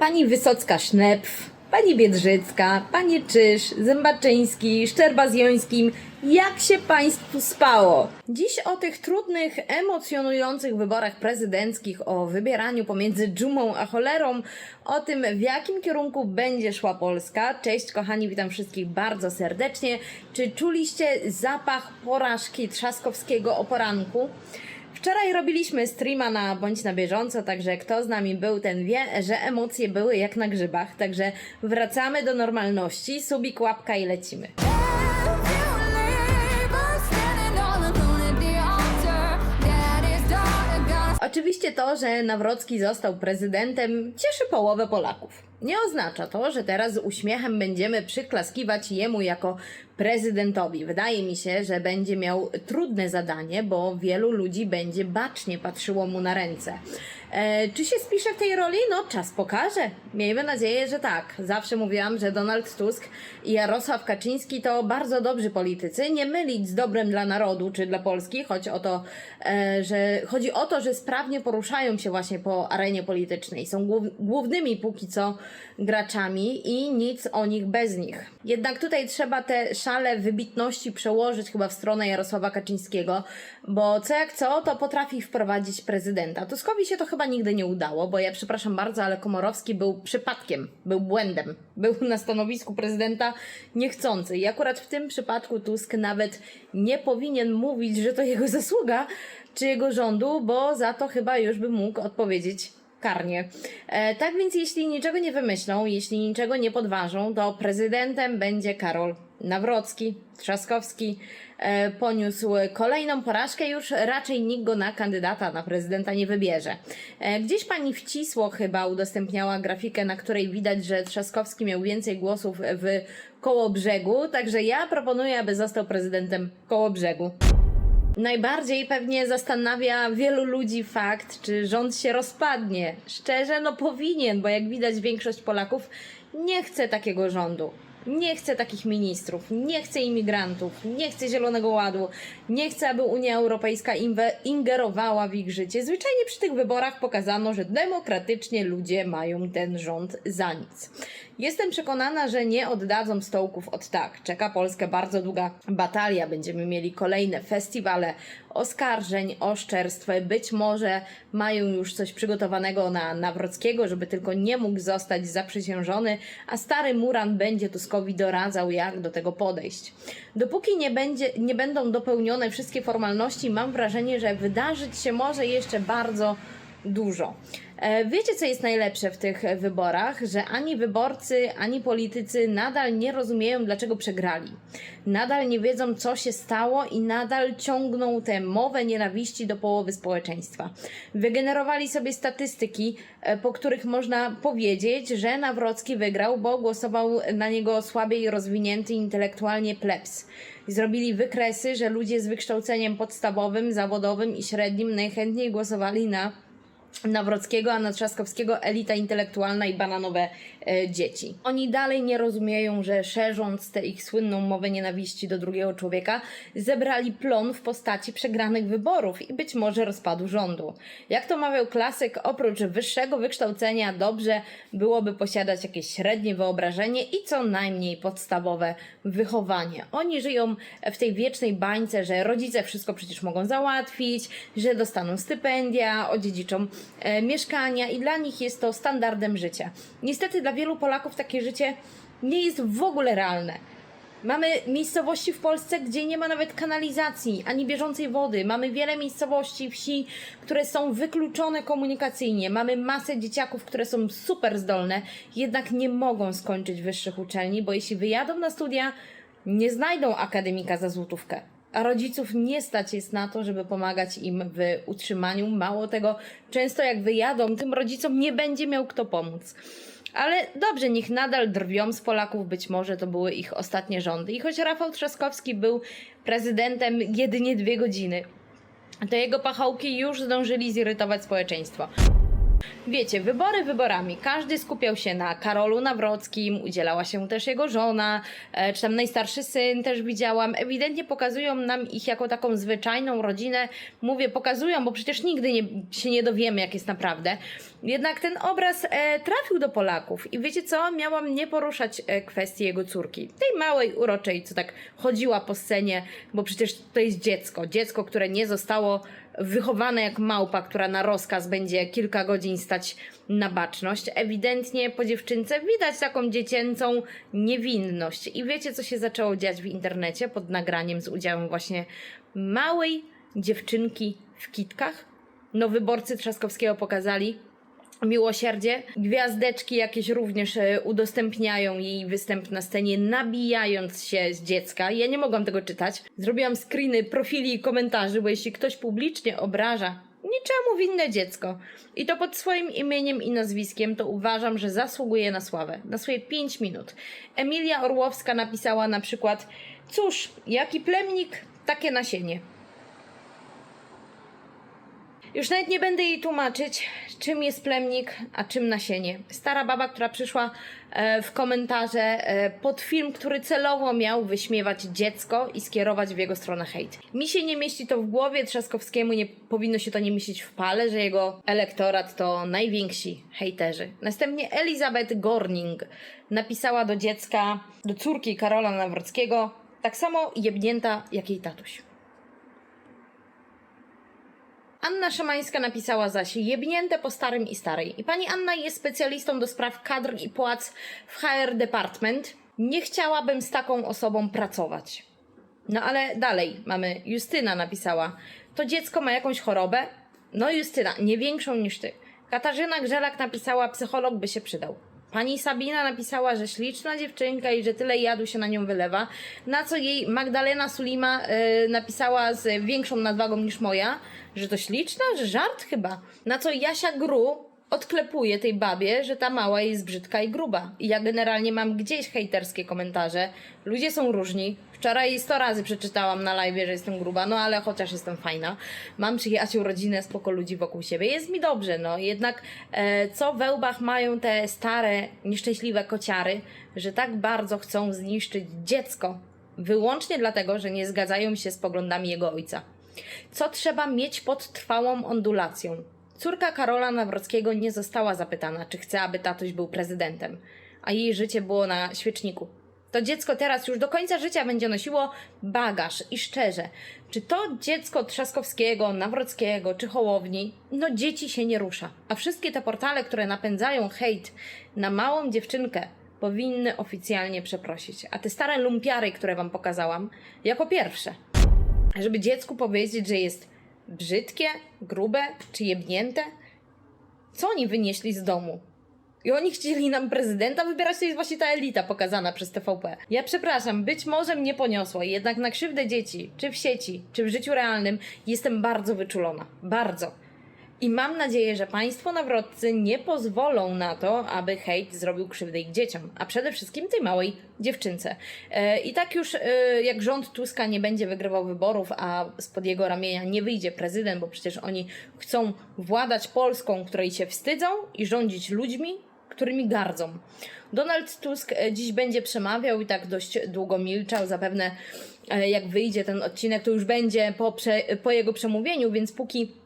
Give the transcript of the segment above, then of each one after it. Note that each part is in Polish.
Pani Wysocka-Sznepf, pani Biedrzycka, pani Czyż, Zębaczyński, Szczerba z Jońskim. Jak się Państwu spało? Dziś o tych trudnych, emocjonujących wyborach prezydenckich, o wybieraniu pomiędzy dżumą a cholerą, o tym w jakim kierunku będzie szła Polska. Cześć kochani, witam wszystkich bardzo serdecznie. Czy czuliście zapach porażki Trzaskowskiego o poranku? Wczoraj robiliśmy streama na bądź na bieżąco, także kto z nami był, ten wie, że emocje były jak na grzybach. Także wracamy do normalności, subik, łapka i lecimy. Oczywiście to, że Nawrocki został prezydentem, cieszy połowę Polaków. Nie oznacza to, że teraz z uśmiechem będziemy przyklaskiwać jemu jako prezydentowi. Wydaje mi się, że będzie miał trudne zadanie, bo wielu ludzi będzie bacznie patrzyło mu na ręce. E, czy się spisze w tej roli? No, czas pokaże. Miejmy nadzieję, że tak. Zawsze mówiłam, że Donald Tusk i Jarosław Kaczyński to bardzo dobrzy politycy. Nie mylić z dobrem dla narodu czy dla Polski, choć o to, e, że chodzi o to, że sprawnie poruszają się właśnie po arenie politycznej. Są głów, głównymi póki co graczami i nic o nich bez nich. Jednak tutaj trzeba te szale wybitności przełożyć chyba w stronę Jarosława Kaczyńskiego, bo co jak co, to potrafi wprowadzić prezydenta. Tuskowi się to chyba nigdy nie udało, bo ja przepraszam bardzo, ale Komorowski był przypadkiem, był błędem. Był na stanowisku prezydenta niechcący. I akurat w tym przypadku Tusk nawet nie powinien mówić, że to jego zasługa, czy jego rządu, bo za to chyba już by mógł odpowiedzieć karnie. E, tak więc jeśli niczego nie wymyślą, jeśli niczego nie podważą, to prezydentem będzie Karol Nawrocki, Trzaskowski. E, poniósł kolejną porażkę, już raczej nikt go na kandydata na prezydenta nie wybierze. E, gdzieś pani wcisło chyba udostępniała grafikę, na której widać, że Trzaskowski miał więcej głosów w Kołobrzegu, także ja proponuję, aby został prezydentem Kołobrzegu. Najbardziej pewnie zastanawia wielu ludzi fakt, czy rząd się rozpadnie. Szczerze, no powinien, bo jak widać większość Polaków nie chce takiego rządu. Nie chce takich ministrów, nie chce imigrantów, nie chce Zielonego Ładu, nie chce, aby Unia Europejska ingerowała w ich życie. Zwyczajnie przy tych wyborach pokazano, że demokratycznie ludzie mają ten rząd za nic. Jestem przekonana, że nie oddadzą stołków od tak. Czeka Polskę bardzo długa batalia. Będziemy mieli kolejne festiwale oskarżeń, oszczerstw. Być może mają już coś przygotowanego na Nawrockiego, żeby tylko nie mógł zostać zaprzysiężony, a stary Muran będzie Tuskowi doradzał, jak do tego podejść. Dopóki nie, będzie, nie będą dopełnione wszystkie formalności, mam wrażenie, że wydarzyć się może jeszcze bardzo dużo. E, Wiecie, co jest najlepsze w tych wyborach? Że ani wyborcy, ani politycy nadal nie rozumieją, dlaczego przegrali. Nadal nie wiedzą, co się stało i nadal ciągną tę mowę nienawiści do połowy społeczeństwa. Wygenerowali sobie statystyki, e, po których można powiedzieć, że Nawrocki wygrał, bo głosował na niego słabiej rozwinięty intelektualnie plebs. Zrobili wykresy, że ludzie z wykształceniem podstawowym, zawodowym i średnim najchętniej głosowali na Nawrockiego, a na Trzaskowskiego elita intelektualna i bananowe e, dzieci. Oni dalej nie rozumieją, że szerząc tę ich słynną mowę nienawiści do drugiego człowieka, zebrali plon w postaci przegranych wyborów i być może rozpadu rządu. Jak to mawiał klasyk, oprócz wyższego wykształcenia dobrze byłoby posiadać jakieś średnie wyobrażenie i co najmniej podstawowe wychowanie. Oni żyją w tej wiecznej bańce, że rodzice wszystko przecież mogą załatwić, że dostaną stypendia, odziedziczą mieszkania i dla nich jest to standardem życia. Niestety dla wielu Polaków takie życie nie jest w ogóle realne. Mamy miejscowości w Polsce, gdzie nie ma nawet kanalizacji ani bieżącej wody. Mamy wiele miejscowości, wsi, które są wykluczone komunikacyjnie. Mamy masę dzieciaków, które są super zdolne, jednak nie mogą skończyć wyższych uczelni, bo jeśli wyjadą na studia, nie znajdą akademika za złotówkę. A rodziców nie stać jest na to, żeby pomagać im w utrzymaniu. Mało tego, często jak wyjadą, tym rodzicom nie będzie miał kto pomóc. Ale dobrze, niech nadal drwią z Polaków, być może to były ich ostatnie rządy. I choć Rafał Trzaskowski był prezydentem jedynie dwie godziny, to jego pachołki już zdążyli zirytować społeczeństwo. Wiecie, wybory wyborami. Każdy skupiał się na Karolu Nawrockim, udzielała się też jego żona, e, czy tam najstarszy syn też widziałam. Ewidentnie pokazują nam ich jako taką zwyczajną rodzinę. Mówię, pokazują, bo przecież nigdy nie, się nie dowiemy, jak jest naprawdę. Jednak ten obraz e, trafił do Polaków i wiecie co? Miałam nie poruszać e, kwestii jego córki. Tej małej, uroczej, co tak chodziła po scenie, bo przecież to jest dziecko. Dziecko, które nie zostało wychowane jak małpa, która na rozkaz będzie kilka godzin stać na baczność. Ewidentnie po dziewczynce widać taką dziecięcą niewinność. I wiecie, co się zaczęło dziać w internecie pod nagraniem z udziałem właśnie małej dziewczynki w kitkach? No, wyborcy Trzaskowskiego pokazali, miłosierdzie. Gwiazdeczki jakieś również e, udostępniają jej występ na scenie, nabijając się z dziecka. Ja nie mogłam tego czytać. Zrobiłam screeny profili i komentarzy, bo jeśli ktoś publicznie obraża niczemu winne dziecko i to pod swoim imieniem i nazwiskiem, to uważam, że zasługuje na sławę. Na swoje 5 minut. Emilia Orłowska napisała na przykład: Cóż, jaki plemnik, takie nasienie. Już nawet nie będę jej tłumaczyć, czym jest plemnik, a czym nasienie. Stara baba, która przyszła e, w komentarze e, pod film, który celowo miał wyśmiewać dziecko i skierować w jego stronę hejt. Mi się nie mieści to w głowie, Trzaskowskiemu nie powinno się to nie mieścić w pale, że jego elektorat to najwięksi hejterzy. Następnie Elizabeth Gorning napisała do dziecka, do córki Karola Nawrockiego, tak samo jebnięta jak jej tatuś. Anna Szymańska napisała zaś jebnięte po starym i starej. I pani Anna jest specjalistą do spraw kadr i płac w HR Department. Nie chciałabym z taką osobą pracować. No ale dalej mamy Justyna napisała. To dziecko ma jakąś chorobę? No Justyna, nie większą niż ty. Katarzyna Grzelak napisała, psycholog by się przydał. Pani Sabina napisała, że śliczna dziewczynka i że tyle jadu się na nią wylewa. Na co jej Magdalena Sulima y, napisała z większą nadwagą niż moja, że to śliczna, że żart chyba. Na co Jasia Gru odklepuje tej babie, że ta mała jest brzydka i gruba. I ja generalnie mam gdzieś hejterskie komentarze. Ludzie są różni. Wczoraj 100 razy przeczytałam na live, że jestem gruba, no ale chociaż jestem fajna. Mam przyjaciół, rodzinę, spoko ludzi wokół siebie. Jest mi dobrze, no. Jednak e, co we łbach mają te stare, nieszczęśliwe kociary, że tak bardzo chcą zniszczyć dziecko. Wyłącznie dlatego, że nie zgadzają się z poglądami jego ojca. Co trzeba mieć pod trwałą ondulacją? Córka Karola Nawrockiego nie została zapytana, czy chce, aby tatuś był prezydentem, a jej życie było na świeczniku. To dziecko teraz już do końca życia będzie nosiło bagaż i szczerze, czy to dziecko Trzaskowskiego, Nawrockiego czy Hołowni, no dzieci się nie rusza. A wszystkie te portale, które napędzają hejt na małą dziewczynkę, powinny oficjalnie przeprosić. A te stare lumpiary, które wam pokazałam, jako pierwsze żeby dziecku powiedzieć, że jest brzydkie, grube czy jebnięte? Co oni wynieśli z domu? I oni chcieli nam prezydenta wybierać, to jest właśnie ta elita pokazana przez TVP. Ja przepraszam, być może mnie poniosło, jednak na krzywdę dzieci, czy w sieci, czy w życiu realnym, jestem bardzo wyczulona. Bardzo. I mam nadzieję, że Państwo nawrotcy nie pozwolą na to, aby hejt zrobił krzywdę ich dzieciom, a przede wszystkim tej małej dziewczynce. E, I tak już e, jak rząd Tuska nie będzie wygrywał wyborów, a spod jego ramienia nie wyjdzie prezydent, bo przecież oni chcą władać Polską, której się wstydzą i rządzić ludźmi, którymi gardzą. Donald Tusk e, dziś będzie przemawiał i tak dość długo milczał. Zapewne jak wyjdzie ten odcinek, to już będzie po, po jego przemówieniu, więc póki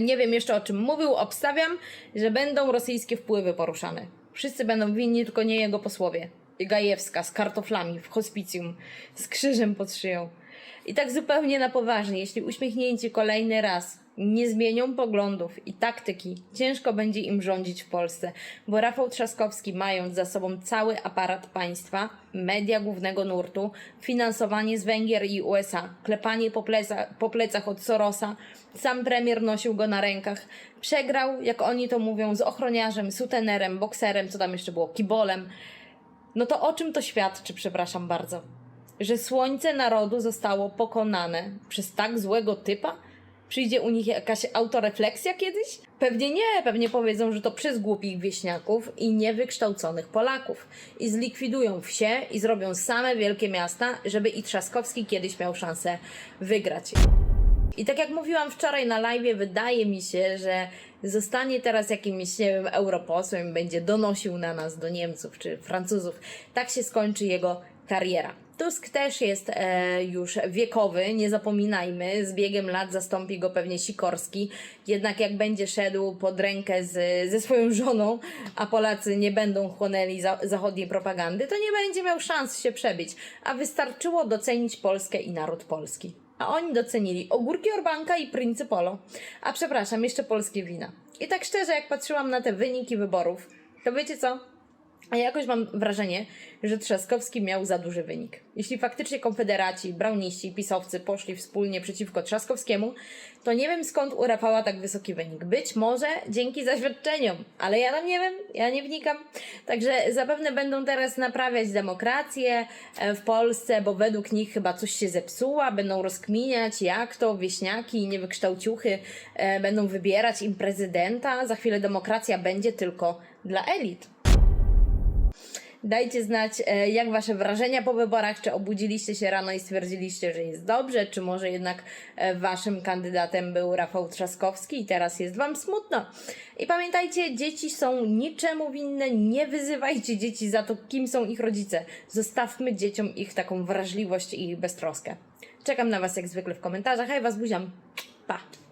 Nie wiem jeszcze o czym mówił, obstawiam, że będą rosyjskie wpływy poruszane. Wszyscy będą winni, tylko nie jego posłowie. Gajewska z kartoflami w hospicjum, z krzyżem pod szyją. I tak zupełnie na poważnie, jeśli uśmiechnięci kolejny raz nie zmienią poglądów i taktyki, ciężko będzie im rządzić w Polsce, bo Rafał Trzaskowski, mając za sobą cały aparat państwa, media głównego nurtu, finansowanie z Węgier i USA, klepanie po, pleca, po plecach od Sorosa, sam premier nosił go na rękach, przegrał, jak oni to mówią, z ochroniarzem, sutenerem, bokserem, co tam jeszcze było, kibolem. No to o czym to świadczy, przepraszam bardzo? Że słońce narodu zostało pokonane przez tak złego typa? Przyjdzie u nich jakaś autorefleksja kiedyś? Pewnie nie, pewnie powiedzą, że to przez głupich wieśniaków i niewykształconych Polaków. I zlikwidują wsie i zrobią same wielkie miasta, żeby i Trzaskowski kiedyś miał szansę wygrać. I tak jak mówiłam wczoraj na live, wydaje mi się, że zostanie teraz jakimś, nie wiem, europosłem, będzie donosił na nas do Niemców czy Francuzów. Tak się skończy jego kariera. Tusk też jest e, już wiekowy, nie zapominajmy, z biegiem lat zastąpi go pewnie Sikorski, jednak jak będzie szedł pod rękę z, ze swoją żoną, a Polacy nie będą chłonęli za, zachodniej propagandy, to nie będzie miał szans się przebić, a wystarczyło docenić Polskę i naród polski. A oni docenili ogórki Orbanka i Princi Polo, a przepraszam, jeszcze polskie wina. I tak szczerze, jak patrzyłam na te wyniki wyborów, to wiecie co? A ja jakoś mam wrażenie, że Trzaskowski miał za duży wynik. Jeśli faktycznie konfederaci, browniści, pisowcy poszli wspólnie przeciwko Trzaskowskiemu, to nie wiem skąd u Rafała tak wysoki wynik. Być może dzięki zaświadczeniom, ale ja tam nie wiem, ja nie wnikam. Także zapewne będą teraz naprawiać demokrację e, w Polsce, bo według nich chyba coś się zepsuła, będą rozkminiać jak to wieśniaki i niewykształciuchy e, będą wybierać im prezydenta. Za chwilę demokracja będzie tylko dla elit. Dajcie znać, e, jak Wasze wrażenia po wyborach, czy obudziliście się rano i stwierdziliście, że jest dobrze, czy może jednak e, Waszym kandydatem był Rafał Trzaskowski i teraz jest Wam smutno. I pamiętajcie, dzieci są niczemu winne, nie wyzywajcie dzieci za to, kim są ich rodzice. Zostawmy dzieciom ich taką wrażliwość i beztroskę. Czekam na Was jak zwykle w komentarzach, ja Was buziam. Pa!